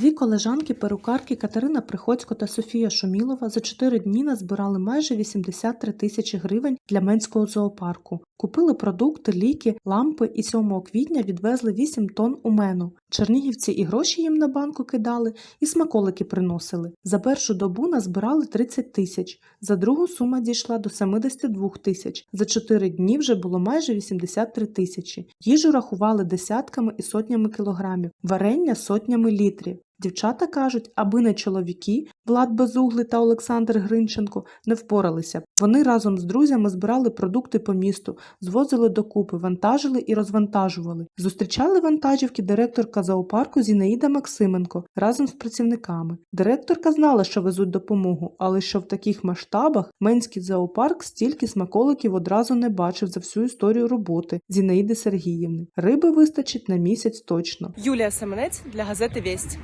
Дві колежанки перукарки Катерина Приходько та Софія Шумілова за чотири дні назбирали майже 83 тисячі гривень для Менського зоопарку. Купили продукти, ліки, лампи і 7 квітня відвезли 8 тонн у мену. Чернігівці і гроші їм на банку кидали, і смаколики приносили. За першу добу назбирали 30 тисяч, за другу сума дійшла до 72 тисяч. За чотири дні вже було майже 83 тисячі. Їжу рахували десятками і сотнями кілограмів, варення сотнями літрів. Дівчата кажуть, аби не чоловіки, Влад Безуглий та Олександр Гринченко не впоралися. б. Вони разом з друзями збирали продукти по місту, звозили докупи, вантажили і розвантажували. Зустрічали вантажівки директорка зоопарку Зінаїда Максименко разом з працівниками. Директорка знала, що везуть допомогу, але що в таких масштабах Менський зоопарк стільки смаколиків одразу не бачив за всю історію роботи Зінаїди Сергіївни. Риби вистачить на місяць точно. Юлія Семенець для газети Вість.